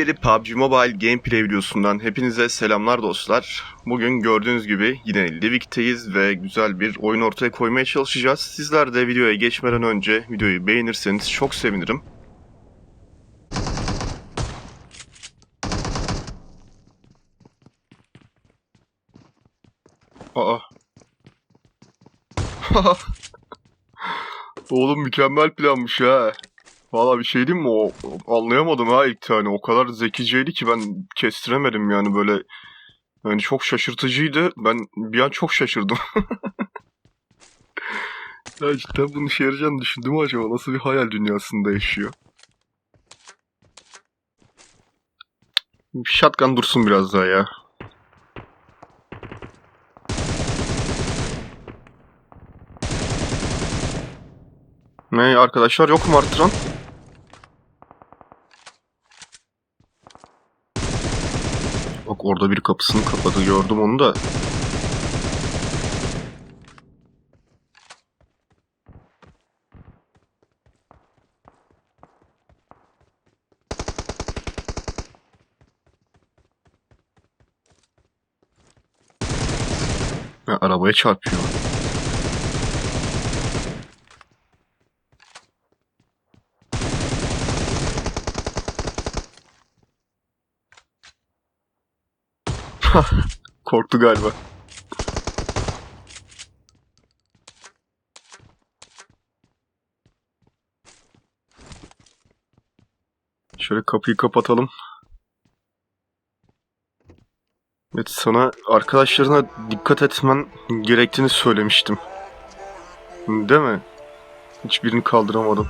Bir PUBG Mobile gameplay videosundan hepinize selamlar dostlar. Bugün gördüğünüz gibi yine Livik'teyiz ve güzel bir oyun ortaya koymaya çalışacağız. Sizler de videoya geçmeden önce videoyu beğenirseniz çok sevinirim. Aa. Oğlum mükemmel planmış ha. Valla bir şey diyeyim mi? O, anlayamadım ha ilk tane. O kadar zekiceydi ki ben kestiremedim yani böyle. Yani çok şaşırtıcıydı. Ben bir an çok şaşırdım. ya cidden bunun işe yarayacağını düşündüm acaba? Nasıl bir hayal dünyasında yaşıyor? Shotgun dursun biraz daha ya. Ne arkadaşlar yok mu artıran? Bak orada bir kapısını kapadı gördüm onu da. Ha, arabaya çarpıyor. Korktu galiba. Şöyle kapıyı kapatalım. Evet sana arkadaşlarına dikkat etmen gerektiğini söylemiştim. Değil mi? Hiçbirini kaldıramadım.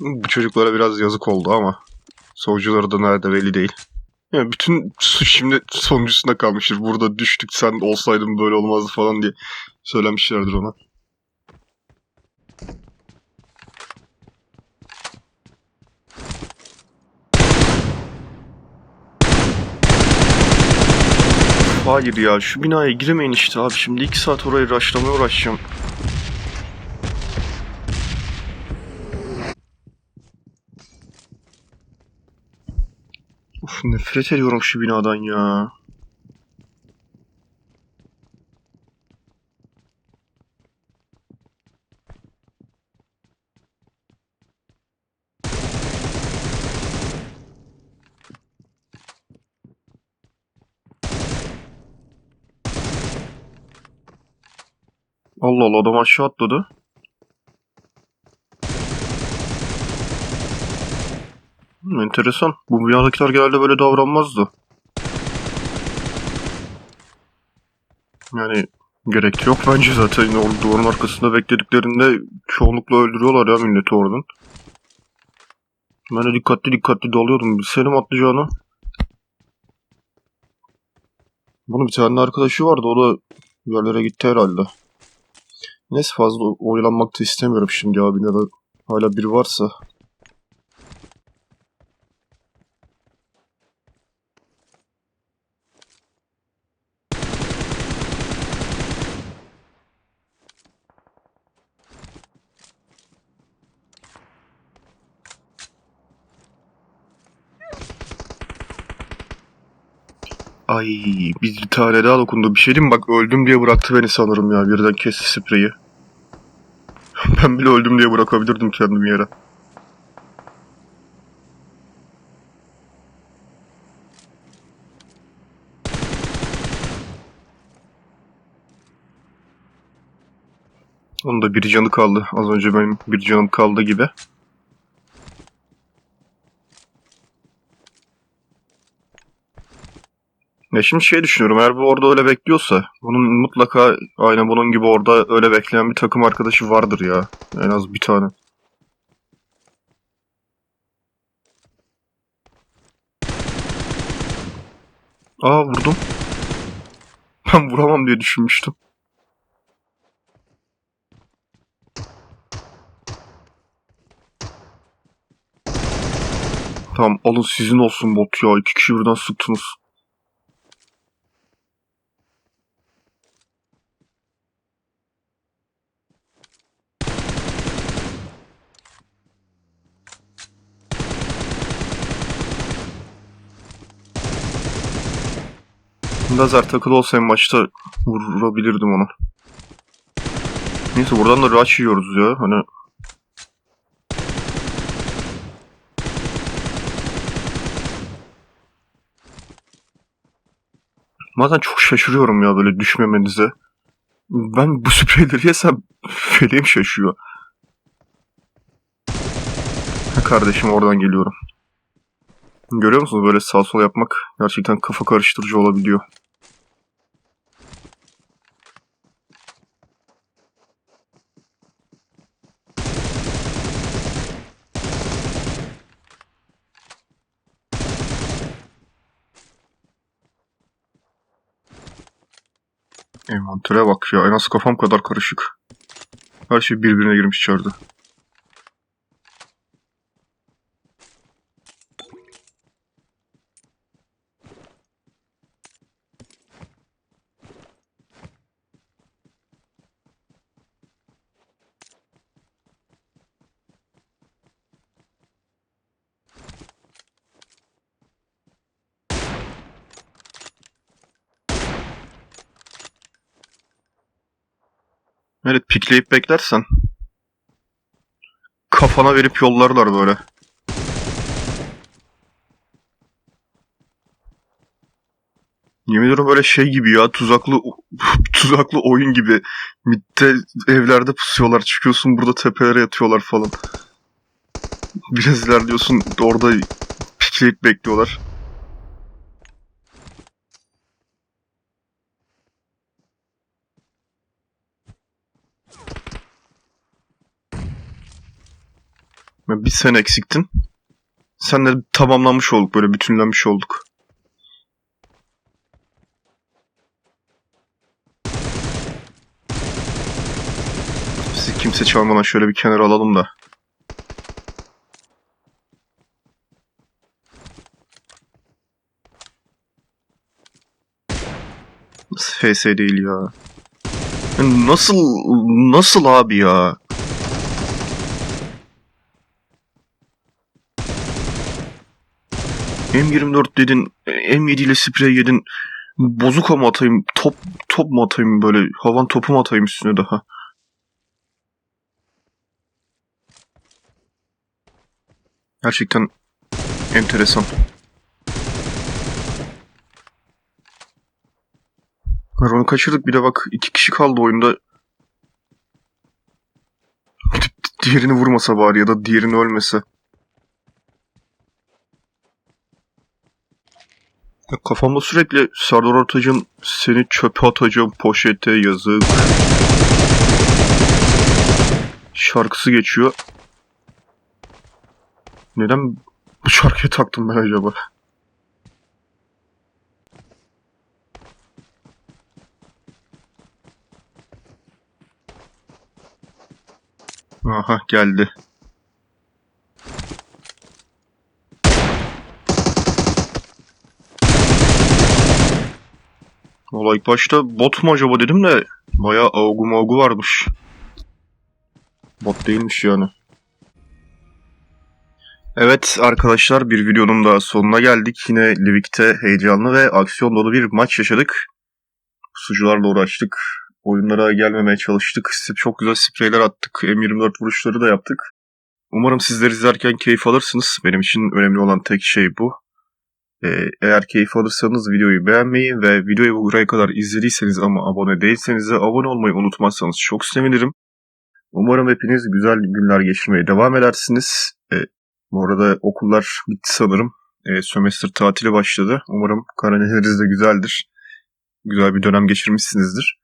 Bu çocuklara biraz yazık oldu ama solcuları da nerede belli değil. Yani bütün suç şimdi sonuncusunda kalmıştır. Burada düştük sen olsaydın böyle olmazdı falan diye söylemişlerdir ona. Hayır ya şu binaya giremeyin işte abi. Şimdi iki saat orayı rushlamaya uğraşacağım. Nefret ediyorum şu binadan ya. Allah Allah adam aşağı atladı. Enteresan. Bu binadakiler genelde böyle davranmazdı. Yani gerek yok bence zaten. O duvarın arkasında beklediklerinde çoğunlukla öldürüyorlar ya milleti oradan. Ben de dikkatli dikkatli dalıyordum. Bilseydim atlayacağını. Bunun bir tane arkadaşı vardı. O da yerlere gitti herhalde. Neyse fazla oyalanmak da istemiyorum şimdi abi. Hala biri varsa. Ay bir tane daha dokundu. Bir şey diyeyim mi? Bak öldüm diye bıraktı beni sanırım ya. Birden kesti spreyi. ben bile öldüm diye bırakabilirdim kendimi yere. Onun da bir canı kaldı. Az önce benim bir canım kaldı gibi. Ya şimdi şey düşünüyorum eğer bu orada öyle bekliyorsa bunun mutlaka aynen bunun gibi orada öyle bekleyen bir takım arkadaşı vardır ya. En az bir tane. Aa vurdum. Ben vuramam diye düşünmüştüm. Tamam alın sizin olsun bot ya. İki kişi birden sıktınız. Lazer takılı olsa en başta vurabilirdim onu. Neyse buradan da rush yiyoruz ya. Hani Bazen çok şaşırıyorum ya böyle düşmemenize. Ben bu spreyleri yesem feleğim şaşıyor. Ha kardeşim oradan geliyorum. Görüyor musunuz böyle sağ sol yapmak gerçekten kafa karıştırıcı olabiliyor. Envantere bak ya en az kafam kadar karışık. Her şey birbirine girmiş içeride. Evet pikleyip beklersen kafana verip yollarlar böyle. Yemin ediyorum böyle şey gibi ya tuzaklı tuzaklı oyun gibi. Mitte evlerde pusuyorlar çıkıyorsun burada tepelere yatıyorlar falan. Biraz ilerliyorsun orada pikleyip bekliyorlar. Bir sen eksiktin. Senle tamamlanmış olduk böyle bütünlenmiş olduk. Sizi kimse çalmadan şöyle bir kenara alalım da. FS değil? Ya Nasıl nasıl abi ya? M24 dedin, M7 ile sprey yedin. Bozuka mı atayım, top top mu atayım böyle, havan topu mu atayım üstüne daha? Gerçekten enteresan. Onu kaçırdık bir de bak iki kişi kaldı oyunda. Diğerini vurmasa bari ya da diğerini ölmese. Ya kafamda sürekli Serdar Ortaç'ın seni çöpe atacağım poşete yazık şarkısı geçiyor. Neden bu şarkıya taktım ben acaba? Aha geldi. Valla ilk başta bot mu acaba dedim de bayağı avgu mavgu varmış. Bot değilmiş yani. Evet arkadaşlar bir videonun daha sonuna geldik. Yine Livik'te heyecanlı ve aksiyon dolu bir maç yaşadık. Sucularla uğraştık. Oyunlara gelmemeye çalıştık. Çok güzel spreyler attık. M24 vuruşları da yaptık. Umarım sizler izlerken keyif alırsınız. Benim için önemli olan tek şey bu. Ee, eğer keyif alırsanız videoyu beğenmeyi ve videoyu buraya kadar izlediyseniz ama abone değilseniz de abone olmayı unutmazsanız çok sevinirim. Umarım hepiniz güzel günler geçirmeye devam edersiniz. Ee, bu arada okullar bitti sanırım. Ee, sömestr tatili başladı. Umarım karaneleriniz de güzeldir. Güzel bir dönem geçirmişsinizdir.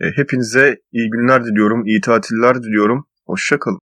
Ee, hepinize iyi günler diliyorum, iyi tatiller diliyorum. Hoşçakalın.